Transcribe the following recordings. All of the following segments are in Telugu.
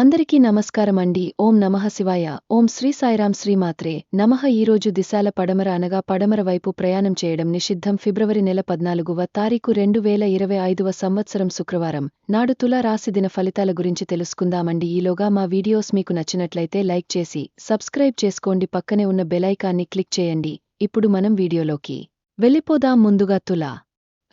అందరికీ నమస్కారమండి. ఓం నమః శివాయ. ఓం శ్రీ సాయిరాం శ్రీమాత్రే నమః ఈరోజు దిశాల పడమర అనగా పడమర వైపు ప్రయాణం చేయడం నిషిద్ధం. ఫిబ్రవరి నెల పద్నాలుగువ తారీఖు రెండు వేల ఇరవై ఐదువ సంవత్సరం శుక్రవారం. నాడు తుల రాశి దిన ఫలితాల గురించి తెలుసుకుందామండి. ఈలోగా మా వీడియోస్ మీకు నచ్చినట్లయితే లైక్ చేసి సబ్స్క్రైబ్ చేసుకోండి. పక్కనే ఉన్న బెలైకాన్ని క్లిక్ చేయండి. ఇప్పుడు మనం వీడియోలోకి వెళ్ళిపోదాం ముందుగా తులా.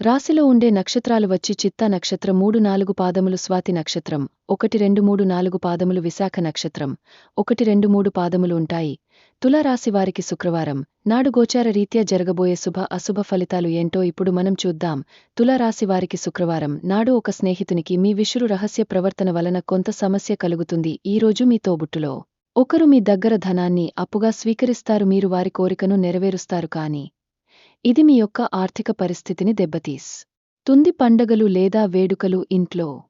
రాశిలో ఉండే నక్షత్రాలు వచ్చి చిత్త నక్షత్రం మూడు నాలుగు పాదములు స్వాతి నక్షత్రం. ఒకటి రెండు మూడు నాలుగు పాదములు విశాఖ నక్షత్రం. ఒకటి రెండు మూడు పాదములు ఉంటాయి. తులారాశి వారికి శుక్రవారం. నాడు గోచార రీత్యా జరగబోయే శుభ అశుభ ఫలితాలు ఏంటో ఇప్పుడు మనం చూద్దాం. తులారాశి వారికి శుక్రవారం. నాడు ఒక స్నేహితునికి మీ విషురు రహస్య ప్రవర్తన వలన కొంత సమస్య కలుగుతుంది. ఈ రోజు మీ తోబుట్టులో. ఒకరు మీ దగ్గర ధనాన్ని అప్పుగా స్వీకరిస్తారు. మీరు వారి కోరికను నెరవేరుస్తారు కాని ఇది మీ యొక్క ఆర్థిక పరిస్థితిని దెబ్బతీస్. తుంది పండగలు లేదా వేడుకలు ఇంట్లో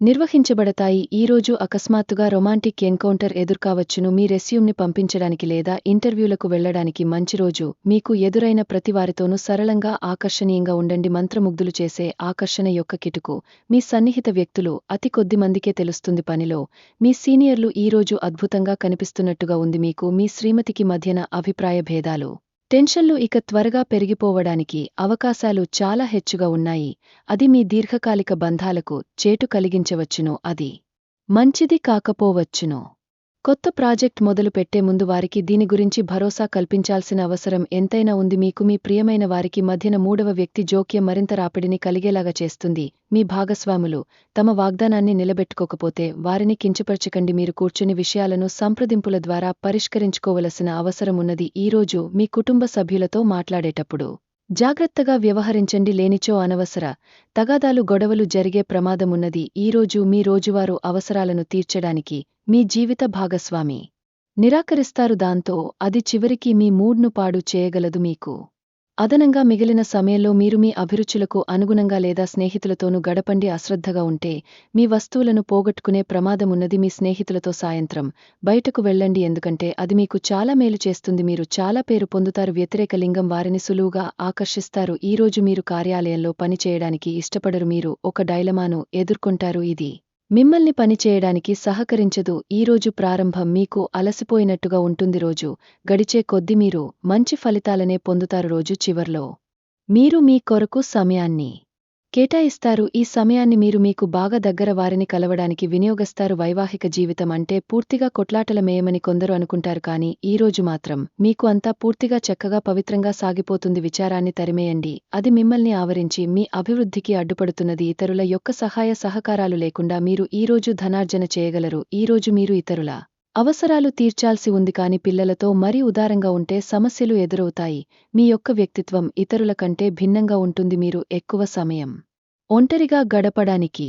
నిర్వహించబడతాయి. ఈరోజు అకస్మాత్తుగా రొమాంటిక్ ఎన్కౌంటర్ ఎదుర్కావచ్చును. మీ రెస్యూమ్ని పంపించడానికి లేదా ఇంటర్వ్యూలకు వెళ్ళడానికి మంచి రోజు. మీకు ఎదురైన ప్రతివారితోనూ సరళంగా ఆకర్షణీయంగా ఉండండి. మంత్రముగ్ధులు చేసే ఆకర్షణ యొక్క కిటుకు. మీ సన్నిహిత వ్యక్తులు అతి కొద్ది మందికే తెలుస్తుంది పనిలో. మీ సీనియర్లు ఈరోజు అద్భుతంగా కనిపిస్తున్నట్టుగా ఉంది మీకు. మీ శ్రీమతికి మధ్యన అభిప్రాయ భేదాలు. టెన్షన్లు ఇక త్వరగా పెరిగిపోవడానికి అవకాశాలు చాలా హెచ్చుగా ఉన్నాయి. అది మీ దీర్ఘకాలిక బంధాలకు చేటు కలిగించవచ్చును అది. మంచిది కాకపోవచ్చును. కొత్త ప్రాజెక్ట్ మొదలు పెట్టే ముందు వారికి దీని గురించి భరోసా కల్పించాల్సిన అవసరం ఎంతైనా ఉంది. మీకు మీ ప్రియమైన వారికి మధ్యన మూడవ వ్యక్తి జోక్యం మరింత రాపిడిని కలిగేలాగా చేస్తుంది. మీ భాగస్వాములు తమ వాగ్దానాన్ని నిలబెట్టుకోకపోతే వారిని కించపరచకండి. మీరు కూర్చుని విషయాలను సంప్రదింపుల ద్వారా పరిష్కరించుకోవలసిన అవసరమున్నది ఈరోజు మీ కుటుంబ సభ్యులతో మాట్లాడేటప్పుడు జాగ్రత్తగా వ్యవహరించండి. లేనిచో అనవసర తగాదాలు గొడవలు జరిగే ప్రమాదమున్నది ఈరోజు మీ రోజువారు అవసరాలను తీర్చడానికి మీ జీవిత భాగస్వామి. నిరాకరిస్తారు దాంతో అది చివరికి మీ మూడ్ను పాడు చేయగలదు మీకు. అదనంగా మిగిలిన సమయంలో మీరు మీ అభిరుచులకు అనుగుణంగా లేదా స్నేహితులతోనూ గడపండి అశ్రద్ధగా ఉంటే మీ వస్తువులను పోగొట్టుకునే ప్రమాదమున్నది మీ స్నేహితులతో సాయంత్రం. బయటకు వెళ్ళండి ఎందుకంటే అది మీకు చాలా మేలు చేస్తుంది. మీరు చాలా పేరు పొందుతారు. వ్యతిరేక లింగం వారిని సులువుగా ఆకర్షిస్తారు. ఈరోజు మీరు కార్యాలయంలో పని చేయడానికి ఇష్టపడరు. మీరు ఒక డైలమాను ఎదుర్కొంటారు. ఇది మిమ్మల్ని పనిచేయడానికి సహకరించదు. ఈరోజు ప్రారంభం మీకు అలసిపోయినట్టుగా ఉంటుంది రోజు. గడిచే కొద్ది మీరు మంచి ఫలితాలనే పొందుతారు రోజు చివర్లో. మీరు మీ కొరకు సమయాన్ని కేటాయిస్తారు. ఈ సమయాన్ని మీరు మీకు బాగా దగ్గర వారిని కలవడానికి వినియోగిస్తారు. వైవాహిక జీవితం అంటే పూర్తిగా కొట్లాటలమేయమని కొందరు అనుకుంటారు కానీ ఈరోజు మాత్రం మీకు అంతా పూర్తిగా చక్కగా పవిత్రంగా సాగిపోతుంది. విచారాన్ని తరిమేయండి. అది మిమ్మల్ని ఆవరించి మీ అభివృద్ధికి అడ్డుపడుతున్నది. ఇతరుల యొక్క సహాయ సహకారాలు లేకుండా మీరు ఈరోజు ధనార్జన చేయగలరు. ఈరోజు మీరు ఇతరుల అవసరాలు తీర్చాల్సి ఉంది కాని పిల్లలతో మరీ ఉదారంగా ఉంటే సమస్యలు ఎదురవుతాయి. మీ యొక్క వ్యక్తిత్వం ఇతరుల కంటే భిన్నంగా ఉంటుంది మీరు ఎక్కువ సమయం. ఒంటరిగా గడపడానికి.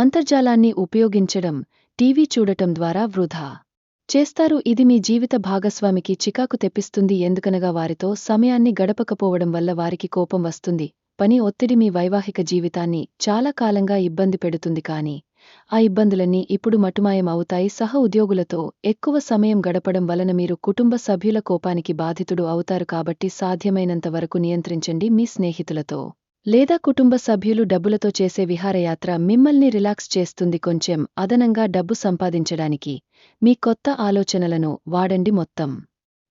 అంతర్జాలాన్ని ఉపయోగించడం టీవీ చూడటం ద్వారా వృధా. చేస్తారు. ఇది మీ జీవిత భాగస్వామికి చికాకు తెప్పిస్తుంది. ఎందుకనగా వారితో సమయాన్ని గడపకపోవడం వల్ల వారికి కోపం వస్తుంది. పని ఒత్తిడి మీ వైవాహిక జీవితాన్ని చాలా కాలంగా ఇబ్బంది పెడుతుంది కాని ఆ ఇబ్బందులన్నీ ఇప్పుడు మటుమాయం అవుతాయి. సహ ఉద్యోగులతో ఎక్కువ సమయం గడపడం వలన మీరు కుటుంబ సభ్యుల కోపానికి బాధితుడు అవుతారు కాబట్టి సాధ్యమైనంత వరకు నియంత్రించండి మీ స్నేహితులతో. లేదా కుటుంబ సభ్యులు డబ్బులతో చేసే విహారయాత్ర మిమ్మల్ని రిలాక్స్ చేస్తుంది కొంచెం అదనంగా డబ్బు సంపాదించడానికి. మీ కొత్త ఆలోచనలను వాడండి మొత్తం.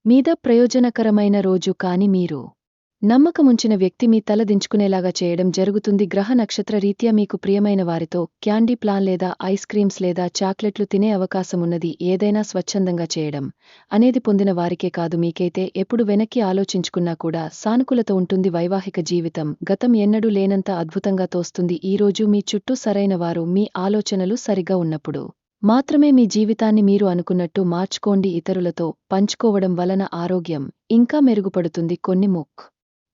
మీద ప్రయోజనకరమైన రోజు కాని మీరు. నమ్మకముంచిన వ్యక్తి మీ తల దించుకునేలాగా చేయడం జరుగుతుంది. గ్రహ నక్షత్ర రీత్యా మీకు ప్రియమైన వారితో క్యాండీ ప్లాన్ లేదా ఐస్ క్రీమ్స్ లేదా చాక్లెట్లు తినే అవకాశమున్నది. ఏదైనా స్వచ్ఛందంగా చేయడం అనేది పొందిన వారికే కాదు. మీకైతే ఎప్పుడు వెనక్కి ఆలోచించుకున్నా కూడా సానుకూలత ఉంటుంది. వైవాహిక జీవితం గతం ఎన్నడూ లేనంత అద్భుతంగా తోస్తుంది. ఈరోజు మీ చుట్టూ సరైన వారు మీ ఆలోచనలు సరిగా ఉన్నప్పుడు మాత్రమే మీ జీవితాన్ని మీరు అనుకున్నట్టు మార్చుకోండి. ఇతరులతో పంచుకోవడం వలన ఆరోగ్యం ఇంకా మెరుగుపడుతుంది. కొన్ని ముక్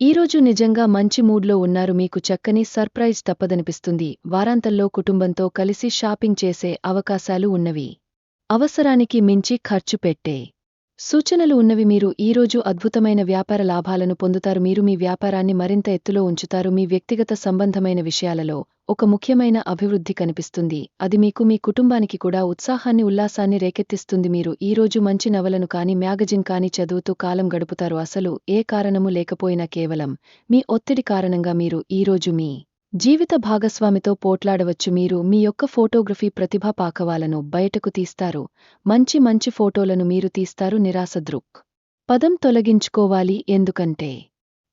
ఈరోజు నిజంగా మంచి మూడ్లో ఉన్నారు మీకు చక్కని సర్ప్రైజ్ తప్పదనిపిస్తుంది. వారాంతంలో కుటుంబంతో కలిసి షాపింగ్ చేసే అవకాశాలు ఉన్నవి. అవసరానికి మించి ఖర్చు పెట్టే సూచనలు ఉన్నవి మీరు ఈరోజు అద్భుతమైన వ్యాపార లాభాలను పొందుతారు. మీరు మీ వ్యాపారాన్ని మరింత ఎత్తులో ఉంచుతారు. మీ వ్యక్తిగత సంబంధమైన విషయాలలో ఒక ముఖ్యమైన అభివృద్ధి కనిపిస్తుంది. అది మీకు మీ కుటుంబానికి కూడా ఉత్సాహాన్ని ఉల్లాసాన్ని రేకెత్తిస్తుంది. మీరు ఈరోజు మంచి నవలను కాని మ్యాగజిన్ కాని చదువుతూ కాలం గడుపుతారు. అసలు ఏ కారణము లేకపోయినా కేవలం మీ ఒత్తిడి కారణంగా మీరు ఈరోజు మీ జీవిత భాగస్వామితో పోట్లాడవచ్చు మీరు. మీ యొక్క ఫోటోగ్రఫీ ప్రతిభా పాకవాలను బయటకు తీస్తారు. మంచి మంచి ఫోటోలను మీరు తీస్తారు. నిరాశదృక్ పదం తొలగించుకోవాలి. ఎందుకంటే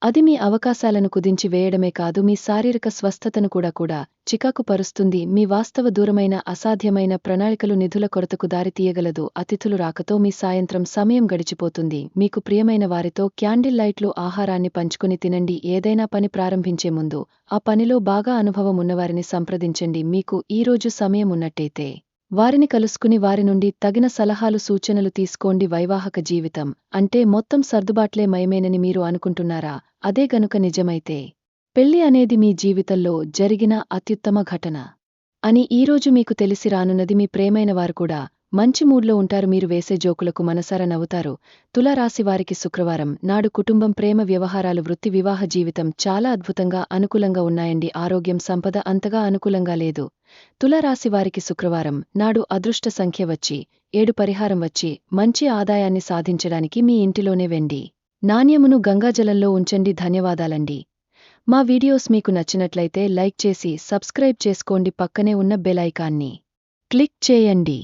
అది మీ అవకాశాలను కుదించి వేయడమే కాదు మీ శారీరక స్వస్థతను కూడా కూడా చికాకు పరుస్తుంది. మీ వాస్తవ దూరమైన అసాధ్యమైన ప్రణాళికలు నిధుల కొరతకు దారితీయగలదు అతిథులు రాకతో మీ సాయంత్రం సమయం గడిచిపోతుంది. మీకు ప్రియమైన వారితో క్యాండిల్ లైట్లు ఆహారాన్ని పంచుకుని తినండి. ఏదైనా పని ప్రారంభించే ముందు ఆ పనిలో బాగా అనుభవం ఉన్నవారిని సంప్రదించండి. మీకు ఈరోజు సమయం ఉన్నట్టయితే. వారిని కలుసుకుని వారి నుండి తగిన సలహాలు సూచనలు తీసుకోండి వైవాహక జీవితం. అంటే మొత్తం సర్దుబాట్లే మయమేనని మీరు అనుకుంటున్నారా? అదే గనుక నిజమైతే పెళ్ళి అనేది మీ జీవితంలో జరిగిన అత్యుత్తమ ఘటన అని ఈరోజు మీకు తెలిసి రానున్నది మీ ప్రేమైన వారు కూడా మంచి మూడ్లో ఉంటారు మీరు వేసే జోకులకు మనసారా నవ్వుతారు. తులారాశివారికి శుక్రవారం నాడు కుటుంబం ప్రేమ వ్యవహారాలు వృత్తి వివాహ జీవితం చాలా అద్భుతంగా అనుకూలంగా ఉన్నాయండి. ఆరోగ్యం సంపద అంతగా అనుకూలంగా లేదు. తులారాశివారికి శుక్రవారం నాడు అదృష్ట సంఖ్య వచ్చి ఏడు పరిహారం వచ్చి మంచి ఆదాయాన్ని సాధించడానికి మీ ఇంటిలోనే వెండి. నాణ్యమును గంగాజలంలో ఉంచండి. ధన్యవాదాలండి. మా వీడియోస్ మీకు నచ్చినట్లయితే లైక్ చేసి సబ్స్క్రైబ్ చేసుకోండి. పక్కనే ఉన్న బెలైకాన్ని క్లిక్ చేయండి.